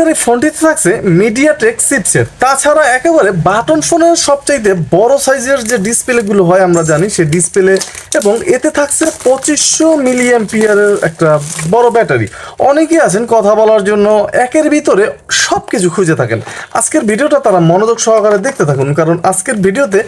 মালেক্সের এই ফোনটিতে থাকছে মিডিয়াটেক চিপসেট তাছাড়া একেবারে বাটন ফোনের সবচাইতে বড় সাইজের যে ডিসপ্লেগুলো হয়, আমরা জানি সেই ডিসপ্লে এবং এতে থাকছে পঁচিশশো মিলি পিয়ারের একটা বড় ব্যাটারি। অনেকেই আছেন কথা বলার জন্য, একের ভিতরে সব কিছু খুঁজে থাকেন। আজকের ভিডিওটা তারা মনোযোগ সহকারে দেখতে থাকুন, কারণ আজকের ভিডিওতে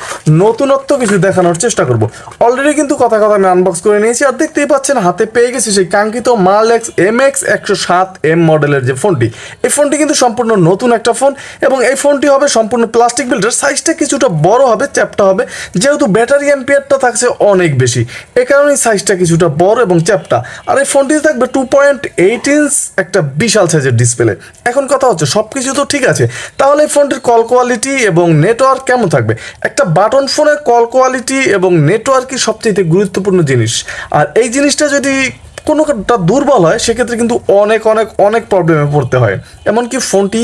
নতুনত্ব কিছু দেখানোর চেষ্টা করব। অলরেডি কিন্তু কথা কথা আমি আনবক্স করে নিয়েছি, আর দেখতেই পাচ্ছেন হাতে পেয়ে গেছি সেই কাঙ্ক্ষিত মালেক্স এম এক্স একশো সাত এম মডেলের যে ফোনটি এই ফোনটি কিন্তু সম্পূর্ণ নতুন একটা ফোন এবং এই ফোনটি হবে সম্পূর্ণ প্লাস্টিক বিল্ডের সাইজটা কিছুটা বড় হবে চ্যাপটা হবে। যেহেতু ব্যাটারি অ্যাম্পিয়ারটা থাকছে অনেক বেশি, এ কারণেই সাইজটা কিছুটা বড় এবং চ্যাপটা আর এই ফোনটিতে থাকবে টু পয়েন্ট এইট ইঞ্চ একটা বিশাল সাইজের ডিসপ্লে এখন কথা হচ্ছে সব কিছু তো ঠিক আছে, তাহলে এই ফোনটির কল কোয়ালিটি এবং নেটওয়ার্ক কেমন থাকবে? একটা বাটন ফোনের কল কোয়ালিটি এবং নেটওয়ার্কই সবচেয়ে গুরুত্বপূর্ণ জিনিস। আর এই জিনিসটা যদি কোনোটা দুর্বল হয় সেক্ষেত্রে কিন্তু অনেক অনেক অনেক প্রবলেমে পড়তে হয়। এমনকি ফোনটি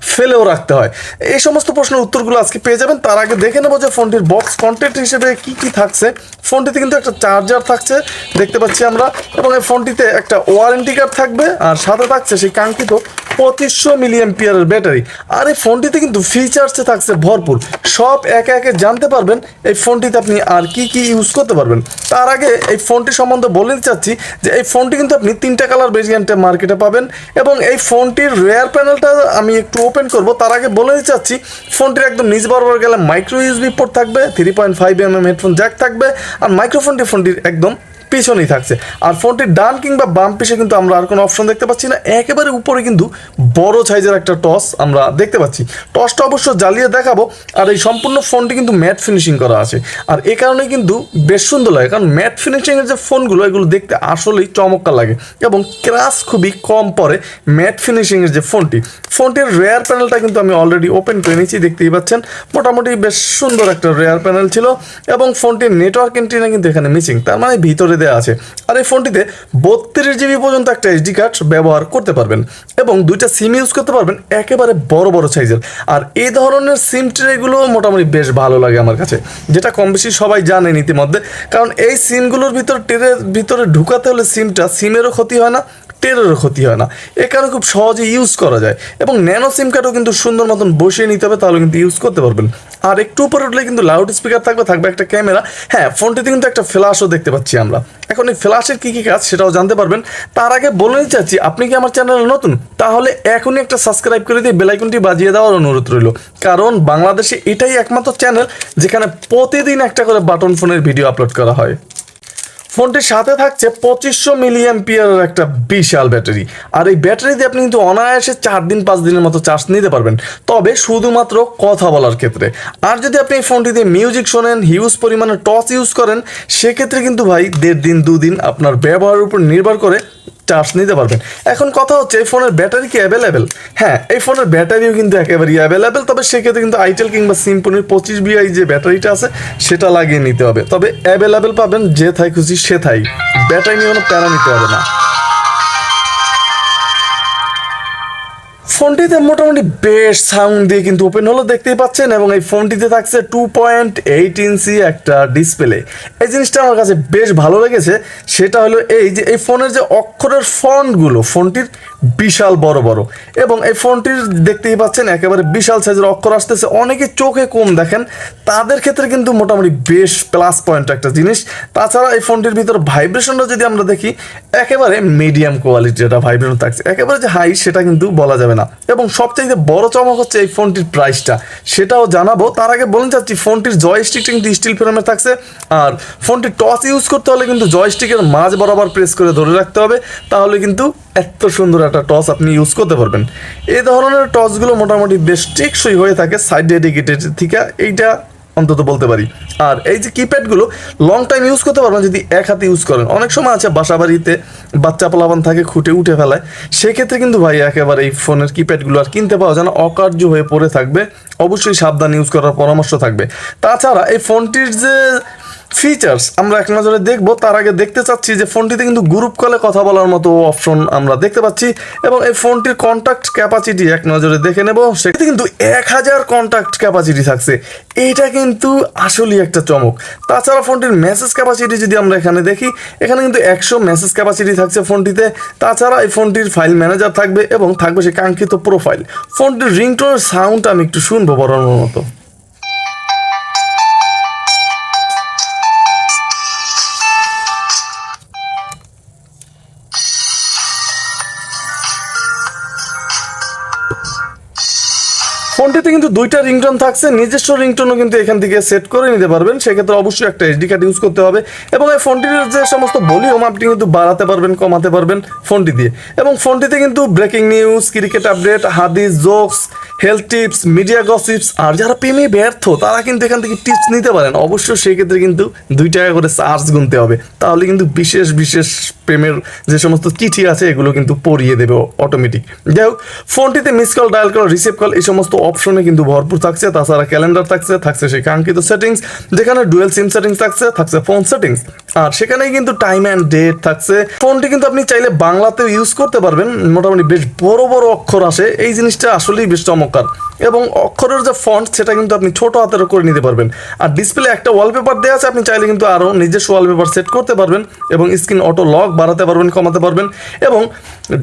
ফেলেও রাখতে হয়। এই সমস্ত প্রশ্নের উত্তরগুলো আজকে পেয়ে যাবেন। তার আগে দেখে নেব যে ফোনটির বক্স কন্টেন্ট হিসেবে কি কি থাকছে। ফোনটিতে কিন্তু একটা চার্জার থাকছে, দেখতে পাচ্ছি আমরা। এবং এই ফোনটিতে একটা ওয়ারেন্টি কার্ড থাকবে, আর সাথে থাকছে সেই কাঙ্ক্ষিত পঁচিশশো মিলিয়ন পিয়ারের ব্যাটারি আর এই ফোনটিতে কিন্তু ফিচার্সে থাকছে ভরপুর। সব একে একে জানতে পারবেন এই ফোনটিতে আপনি আর কি কি ইউজ করতে পারবেন। তার আগে এই ফোনটি সম্বন্ধে বলে দিতে চাচ্ছি যে এই ফোনটি কিন্তু আপনি তিনটা কালার ভেরিয়েন্টে মার্কেটে পাবেন। এবং এই ফোনটির রেয়ার প্যানেলটা আমি একটু ওপেন করব, তার আগে বলে দিতে চাচ্ছি, ফোনটির একদম নিজ বরাবর গেলে মাইক্রো ইউজবি পোর্ট থাকবে three point five M M headphone jack থাকবে, আর মাইক্রোফোনটি ফোনটির একদম পিছনেই থাকছে। আর ফোনটির ডান কিংবা বাম পিছে কিন্তু আমরা আর কোনো অপশন দেখতে পাচ্ছি না। একেবারে উপরে কিন্তু বড় সাইজের একটা টস আমরা দেখতে পাচ্ছি। টসটা অবশ্য জ্বালিয়ে দেখাবো। আর এই সম্পূর্ণ ফোনটি কিন্তু ম্যাট ফিনিশিং করা আছে। আর এ কারণে কিন্তু বেশ সুন্দর লাগে। কারণ ম্যাট ফিনিশিংয়ের যে ফোনগুলো, এগুলো দেখতে আসলেই চমৎকার লাগে এবং ক্রাশ খুবই কম পড়ে ম্যাট ফিনিশিংয়ের যে ফোনটি। ফোনটির রেয়ার প্যানেলটা কিন্তু আমি অলরেডি ওপেন করে নিয়েছি, দেখতেই পাচ্ছেন। মোটামুটি বেশ সুন্দর একটা রেয়ার প্যানেল ছিল এবং ফোনটির নেটওয়ার্ক এন্ট্রিনা কিন্তু এখানে মিসিং তার মানে ভিতরে দেওয়া আছে। আর এই ফোনটিতে বত্রিশ জিবি পর্যন্ত একটা এইচডি কার্ড ব্যবহার করতে পারবেন এবং দুইটা সিম ইউজ করতে পারবেন একেবারে বড় বড় সাইজের আর এই ধরনের সিম ট্রেগুলো মোটামুটি বেশ ভালো লাগে আমার কাছে, যেটা কম বেশি সবাই জানেন ইতিমধ্যে। কারণ এই সিমগুলোর ভিতর ট্রেনের ভিতরে ঢুকাতে হলে সিমটা সিমেরও ক্ষতি হয় না টেরেরও ক্ষতি হয় না। এ কারণে খুব সহজে ইউজ করা যায়। এবং ন্যানো সিম কার্ডও কিন্তু সুন্দর মতন বসিয়ে নিতে হবে, তাহলে কিন্তু ইউজ করতে পারবেন। আর একটু উপরে উঠলে কিন্তু লাউড স্পিকার থাকবে থাকবে একটা ক্যামেরা হ্যাঁ ফোনটিতে কিন্তু একটা ফ্ল্যাশও দেখতে পাচ্ছি আমরা। এখন এই ফ্ল্যাশের কী কী কাজ সেটাও জানতে পারবেন। তার আগে বলে চাচ্ছি, আপনি কি আমার চ্যানেলে নতুন? তাহলে এখনই একটা সাবস্ক্রাইব করে দিয়ে বেলাইকনটি বাজিয়ে দেওয়ার অনুরোধ রইল। কারণ বাংলাদেশে এটাই একমাত্র চ্যানেল যেখানে প্রতিদিন একটা করে বাটন ফোনের ভিডিও আপলোড করা হয়। ফোনটির সাথে থাকছে পঁচিশশো মিলিয়ন পিয়ারের একটা বিশাল ব্যাটারি। আর এই ব্যাটারি দিয়ে আপনি কিন্তু অনায়াসে চার দিন, পাঁচ দিনের মতো চার্জ নিতে পারবেন। তবে শুধুমাত্র কথা বলার ক্ষেত্রে। আর যদি আপনি এই ফোনটিতে মিউজিক শোনেন, হিউজ পরিমাণে টস ইউজ করেন, সেক্ষেত্রে কিন্তু ভাই দেড় দিন, দুদিন আপনার ব্যবহারের উপর নির্ভর করে চার্জ নিতে পারবেন। এখন কথা হচ্ছে, এই ফোনের ব্যাটারি কি অ্যাভেলেবেল হ্যাঁ এই ফোনের ব্যাটারিও কিন্তু একেবারেই অ্যাভেলেবেল তবে সেক্ষেত্রে কিন্তু আইটেল কিংবা সিম্পনির পঁচিশ বিআই যে ব্যাটারিটা আছে, সেটা লাগিয়ে নিতে হবে। তবে অ্যাভেলেবেল পাবেন যে থাই খুশি সে থাই। ব্যাটারি নিয়ে কোনো প্যারা নিতে হবে না। ফোনটিতে মোটামুটি বেশ সাউন্ড দিয়ে কিন্তু ওপেন হলো, দেখতেই পাচ্ছেন, এবং এই ফোনটিতে থাকছে টু পয়েন্ট এইট ইঞ্চি একটা ডিসপ্লে এই জিনিসটা আমার কাছে বেশ ভালো লেগেছে, সেটা হলো এই যে, এই ফোনের যে অক্ষরের ফন্টগুলো ফোনটির বিশাল বড় বড়। এবং এই ফোনটির দেখতেই পাচ্ছেন, একেবারে বিশাল সাইজের অক্ষর আসতেছে। অনেকে চোখে কম দেখেন। তাদের ক্ষেত্রে কিন্তু মোটামুটি বেশ প্লাস পয়েন্ট একটা জিনিস। তাছাড়া এই ফোনটির ভিতর ভাইব্রেশনটা যদি আমরা দেখি, একেবারে মিডিয়াম কোয়ালিটির একটা ভাইব্রেশন থাকছে, একেবারে যে হাই সেটা কিন্তু বলা যাবে না। এবং সবচেয়ে বড় চমক হচ্ছে এই ফোনটির প্রাইসটা সেটাও জানাব। তার আগে বলতে চাচ্ছি, ফোনটির জয়স্টিকটা কিন্তু স্টিল ফ্রেমে থাকছে। আর ফোনটি টস ইউজ করতে হলে কিন্তু জয়স্টিকের মাঝ বরাবর প্রেস করে ধরে রাখতে হবে। তাহলে কিন্তু এত সুন্দর একটা টস আপনি ইউজ করতে পারবেন। এই ধরনের টসগুলো মোটামুটি বেশ টেকসই হয়ে থাকে সাইড ডেডিকেটেড থেকে, এইটা অন্তত বলতে পারি। আর এই যে কিপ্যাডগুলো লং টাইম ইউজ করতে পারবেন যদি এক হাতে ইউজ করেন। অনেক সময় আছে বাসা বাড়িতে বাচ্চা পোলাপান থাকে, খুঁটে উঠে ফেলায়। সেক্ষেত্রে কিন্তু ভাই একেবারে এই ফোনের কিপ্যাডগুলো আর কিনতে পাওয়া যায় না, অকার্য হয়ে পড়ে থাকবে। অবশ্যই সাবধান ইউজ করার পরামর্শ থাকবে। তাছাড়া এই ফোনটির যে ফিচার্স আমরা এক নজরে দেখব, তার আগে দেখতে চাচ্ছি যে ফোনটিতে কিন্তু গ্রুপ কলে কথা বলার মতো অপশন আমরা দেখতে পাচ্ছি এবং এই ফোনটির কন্ট্যাক্ট ক্যাপাসিটি এক নজরে দেখে নেব। সেক্ষেত্রে কিন্তু এক হাজার কন্ট্যাক্ট ক্যাপাসিটি থাকছে। এইটা কিন্তু আসলেই একটা চমক। তাছাড়া ফোনটির মেসেজ ক্যাপাসিটি যদি আমরা এখানে দেখি, এখানে কিন্তু একশো মেসেজ ক্যাপাসিটি থাকছে ফোনটিতে। তাছাড়া এই ফোনটির ফাইল ম্যানেজার থাকবে এবং থাকবে সে কাঙ্ক্ষিত প্রোফাইল ফোনটির রিংটোনের সাউন্ড আমি একটু শুনব বরানোর মতো। ফোনটিতে কিন্তু দুইটা রিংটোন থাকছে, নিজস্ব রিংটোনও কিন্তু এখান থেকে সেট করে নিতে পারবেন। সেক্ষেত্রে অবশ্যই একটা এইচডি কার্ড ইউজ করতে হবে এবং এই ফোনটির যে সমস্ত ভলিউম, আপনি কিন্তু বাড়াতে পারবেন, কমাতে পারবেন ফোনটি দিয়ে। এবং ফোনটিতে কিন্তু ব্রেকিং নিউজ ক্রিকেট আপডেট হাদিস jokes health tips media gossips আর যারা প্রেমে ব্যর্থ, তারা কিন্তু এখান থেকে টিপস নিতে পারেন। অবশ্য সেই ক্ষেত্রে কিন্তু দুই টাকা করে চার্জ গুনতে হবে। তাহলে কিন্তু বিশেষ বিশেষ প্রেমের যে সমস্ত চিঠি আছে, এগুলো কিন্তু পড়িয়ে দেবে অটোমেটিক যাই হোক, ফোনটিতে miss call dial call receive call এই সমস্ত অপশনে কিন্তু ভরপুর থাকছে, তাছাড়া ক্যালেন্ডার থাকছে থাকছে সেই কাঙ্ক্ষিত সেটিংস যেখানে ডুয়েল সিম সেটিংস থাকছে থাকছে ফোন সেটিংস আর সেখানেই কিন্তু টাইম অ্যান্ড ডেট থাকছে। ফোনটি কিন্তু আপনি চাইলে বাংলাতেও ইউজ করতে পারবেন। মোটামুটি বেশ বড় বড় অক্ষর আসে। এই জিনিসটা আসলেই বেশ চমৎকার। এবং অক্ষরের যে ফন্ট সেটা কিন্তু আপনি ছোট হাতের করে নিতে পারবেন। আর ডিসপ্লে একটা ওয়ালপেপার দেওয়া আছে, আপনি চাইলে কিন্তু আরও নিজস্ব ওয়ালপেপার সেট করতে পারবেন এবং স্ক্রিন অটো লক বাড়াতে পারবেন, কমাতে পারবেন এবং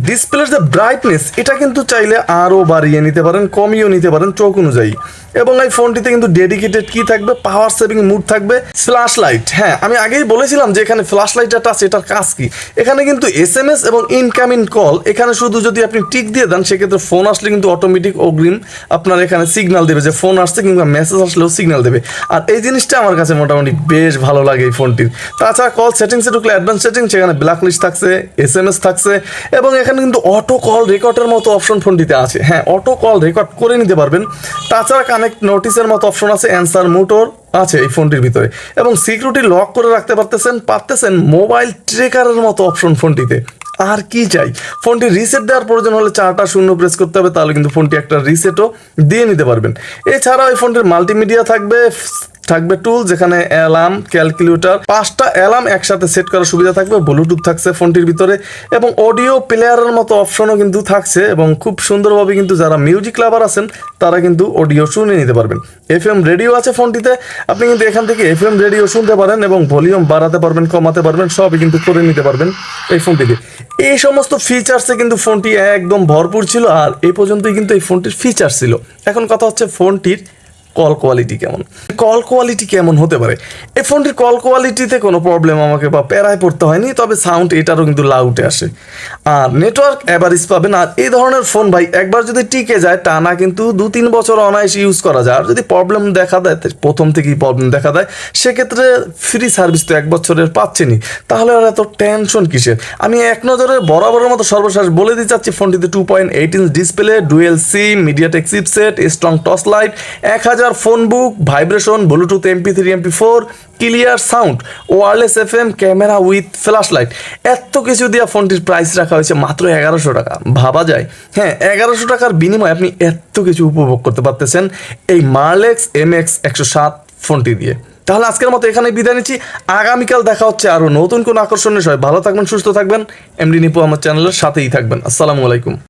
ডিসপ্লের যে ব্রাইটনেস এটা কিন্তু চাইলে আরও বাড়িয়ে নিতে পারেন, কমিয়েও নিতে পারেন চোখ অনুযায়ী। এবং এই ফোনটিতে কিন্তু ডেডিকেটেড কি থাকবে পাওয়ার সেভিং মুড থাকবে ফ্ল্যাশ লাইট হ্যাঁ আমি আগেই বলেছিলাম যে এখানে ফ্ল্যাশ লাইটটা টাচ এটার কাজ কি? এখানে কিন্তু এস এম এস এবং ইনকামিং কল এখানে শুধু যদি আপনি টিক দিয়ে দেন, সেক্ষেত্রে ফোন আসলে কিন্তু অটোমেটিক অগ্রিম আপনার এখানে সিগন্যাল দেবে যে ফোন আসছে কিংবা মেসেজ আসলেও সিগন্যাল দেবে। আর এই জিনিসটা আমার কাছে মোটামুটি বেশ ভালো লাগে এই ফোনটির। তাছাড়া কল সেটিংসে ঢুকলে অ্যাডভান্স সেটিং সেখানে ব্ল্যাক লিস্ট থাকছে এস এম এস থাকছে, এবং এখানে কিন্তু অটো কল রেকর্ডের মতো অপশন ফোনটিতে আছে। হ্যাঁ অটো কল রেকর্ড করে নিতে পারবেন। তাছাড়া কানেক্ট নোটিসের মতো অপশন আছে অ্যান্সার মোটর আছে এই ফোনটির ভিতরে। এবং সিকিউরিটি লক করে রাখতে পারতেছেন পারতেছেন মোবাইল ট্রেকারের মতো অপশন ফোনটিতে আর কি চাই? ফোনটি রিসেট দেওয়ার প্রয়োজন হলে চারটা শূন্য প্রেস করতে হবে, তাহলে কিন্তু ফোনটি একটা রিসেটও দিয়ে নিতে পারবেন। এছাড়াও এই ফোনটির মাল্টিমিডিয়া থাকবে থাকবে টুল যেখানে অ্যালার্ম ক্যালকুলেটর পাঁচটা অ্যালার্ম একসাথে সেট করার সুবিধা থাকবে ব্লুটুথ থাকছে ফোনটির ভিতরে এবং অডিও প্লেয়ারের মতো অপশনও কিন্তু থাকছে এবং খুব সুন্দরভাবে কিন্তু যারা মিউজিক লাভার আছেন, তারা কিন্তু অডিও শুনে নিতে পারবেন। এফ এম রেডিও আছে ফোনটিতে, আপনি কিন্তু এখান থেকে এফ এম রেডিও শুনতে পারেন এবং ভলিউম বাড়াতে পারবেন, কমাতে পারবেন, সবই কিন্তু করে নিতে পারবেন এই ফোনটিতে। এই সমস্ত ফিচার্সে কিন্তু ফোনটি একদম ভরপুর ছিল আর এই পর্যন্তই কিন্তু এই ফোনটির ফিচার ছিল। এখন কথা হচ্ছে ফোনটির কল কোয়ালিটি কেমন? কল কোয়ালিটি কেমন হতে পারে? এই ফোনটির কল কোয়ালিটিতে কোনো প্রবলেম আমাকে বা প্যারায় পড়তে হয়নি, তবে সাউন্ড এটারও কিন্তু লাউটে আসে। আর নেটওয়ার্ক অ্যাভারেজ পাবেন, আর এই ধরনের ফোন ভাই, একবার যদি টিকে যায়, টানা কিন্তু দু তিন বছর অনায়াসে ইউজ করা যায়। আর যদি প্রবলেম দেখা দেয় প্রথম থেকেই প্রবলেম দেখা দেয়, সেক্ষেত্রে ফ্রি সার্ভিস তো এক বছরের পাচ্ছেনই। তাহলে আর এত টেনশন কিসের? আমি এক নজরে বরাবরের মতো সর্বশেষ বলে দিতে চাচ্ছি ফোনটিতে two point eight inch display dual sim MediaTek chipset strong torch light এক হাজার phone book, vibration, Bluetooth MP three MP four clear sound, wireless F M camera with flash light. এত কিছু দিয়ে ফোনটির প্রাইস রাখা হয়েছে মাত্র এগারোশো টাকা। ভাবা যায়। হ্যাঁ এগারোশো টাকার বিনিময়ে আপনি এত কিছু উপভোগ করতে পারতেছেন এই মার্লেক্স এম এক্স একশো সাত ফোনটি দিয়ে। তাহলে আজকের মতো এখানে বিদায় নিচ্ছি। আগামীকাল দেখা হচ্ছে আরও নতুন কোনো আকর্ষণের সবাই ভালো থাকবেন, সুস্থ থাকবেন। এমডি নিপু আমার চ্যানেলের সাথেই থাকবেন। আসসালামু আলাইকুম।